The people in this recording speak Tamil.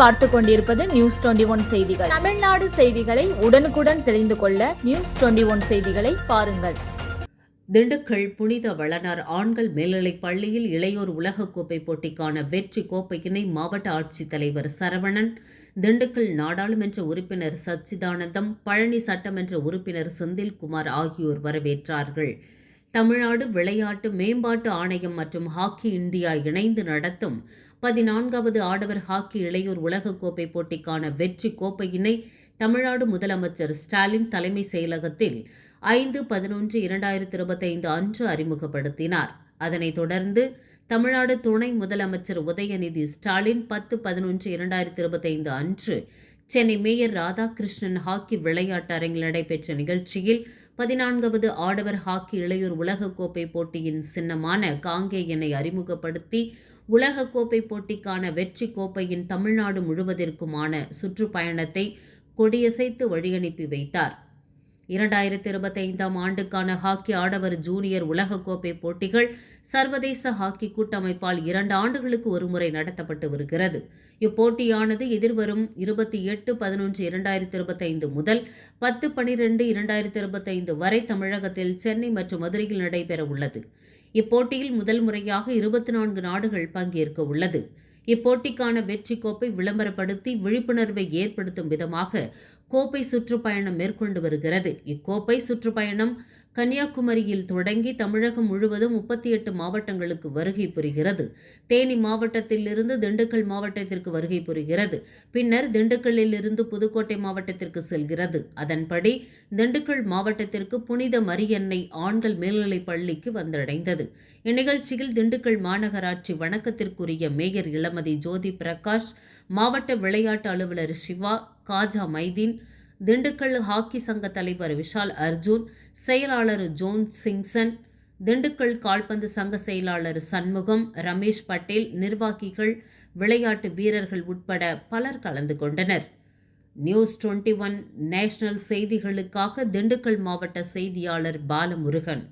பார்த்து கொண்டிருப்பது நியூஸ் டுவெண்டி ஒன் செய்திகள். தமிழ்நாடு செய்திகளை உடனுக்குடன் தெரிந்து கொள்ள நியூஸ் டுவெண்டி ஒன் செய்திகளை பாருங்கள். திண்டுக்கல் புனித வளனார் ஆண்கள் மேல்நிலைப் பள்ளியில் இளையோர் உலகக்கோப்பை போட்டிக்கான வெற்றி கோப்பையினை மாவட்ட ஆட்சித்தலைவர் சரவணன் திண்டுக்கல் நாடாளுமன்ற உறுப்பினர் சச்சிதானந்தம் பழனி சட்டமன்ற உறுப்பினர் செந்தில்குமார் ஆகியோர் வரவேற்றார்கள். தமிழ்நாடு விளையாட்டு மேம்பாட்டு ஆணையம் மற்றும் ஹாக்கி இந்தியா இணைந்து நடத்தும் பதினான்காவது ஆடவர் ஹாக்கி இளையோர் உலகக்கோப்பை போட்டிக்கான வெற்றி கோப்பையினை தமிழ்நாடு முதலமைச்சர் ஸ்டாலின் தலைமை செயலகத்தில் ஐந்து பதினொன்று இரண்டாயிரத்தி இருபத்தைந்து அன்று அறிமுகப்படுத்தினார். அதனைத் தொடர்ந்து தமிழ்நாடு துணை முதலமைச்சர் உதயநிதி ஸ்டாலின் பத்து பதினொன்று இரண்டாயிரத்தி இருபத்தைந்து அன்று சென்னை மேயர் ராதாகிருஷ்ணன் ஹாக்கி விளையாட்டு அரங்கில் நடைபெற்ற நிகழ்ச்சியில் பதினான்காவது ஆடவர் ஹாக்கி இளையோர் உலகக்கோப்பை போட்டியின் சின்னமான காங்கேயனை அறிமுகப்படுத்தி உலகக்கோப்பை போட்டிக்கான வெற்றி கோப்பையின் தமிழ்நாடு முழுவதற்குமான சுற்றுப்பயணத்தை கொடியசைத்து வழியனுப்பி வைத்தார். இரண்டாயிரத்தி இருபத்தைந்தாம் ஆண்டுக்கான ஹாக்கி ஆடவர் ஜூனியர் உலகக்கோப்பை போட்டிகள் சர்வதேச ஹாக்கி கூட்டமைப்பால் இரண்டு ஆண்டுகளுக்கு ஒருமுறை நடத்தப்பட்டு வருகிறது. இப்போட்டியானது எதிர்வரும் இருபத்தி எட்டு பதினொன்று இரண்டாயிரத்தி இருபத்தைந்து முதல் பத்து பனிரெண்டு இரண்டாயிரத்தி இருபத்தைந்து வரை தமிழகத்தில் சென்னை மற்றும் மதுரையில் நடைபெற உள்ளது இப்போட்டியில் முதல் முறையாக இருபத்தி நான்கு நாடுகள் பங்கேற்க உள்ளது இப்போட்டிக்கான வெற்றி கோப்பை விளம்பரப்படுத்தி விழிப்புணர்வை ஏற்படுத்தும் விதமாக கோப்பை சுற்றுப்பயணம் மேற்கொண்டு வருகிறது. இக்கோப்பை சுற்றுப்பயணம் கன்னியாகுமரியில் தொடங்கி தமிழகம் முழுவதும் முப்பத்தி எட்டு மாவட்டங்களுக்கு வருகை புரிகிறது. தேனி மாவட்டத்திலிருந்து திண்டுக்கல் மாவட்டத்திற்கு வருகை புரிகிறது. பின்னர் திண்டுக்கல்லில் இருந்து புதுக்கோட்டை மாவட்டத்திற்கு செல்கிறது. அதன்படி திண்டுக்கல் மாவட்டத்திற்கு புனித மரியன்னை ஆண்கள் மேல்நிலைப் பள்ளிக்கு வந்தடைந்தது. இந்நிகழ்ச்சியில் திண்டுக்கல் மாநகராட்சி வணக்கத்திற்குரிய மேயர் இளமதி ஜோதி பிரகாஷ் மாவட்ட விளையாட்டு அலுவலர் சிவா காஜா மைதீன் திண்டுக்கல் ஹாக்கி சங்க தலைவர் விஷால் அர்ஜூன் செயலாளர் ஜோன் சிங்சன் திண்டுக்கல் கால்பந்து சங்க செயலாளர் சண்முகம் ரமேஷ் பட்டேல் நிர்வாகிகள் விளையாட்டு வீரர்கள் உட்பட பலர் கலந்து கொண்டனர். நியூஸ் டுவெண்ட்டி ஒன் நேஷனல் செய்திகளுக்காக திண்டுக்கல் மாவட்ட செய்தியாளர் பாலமுருகன்.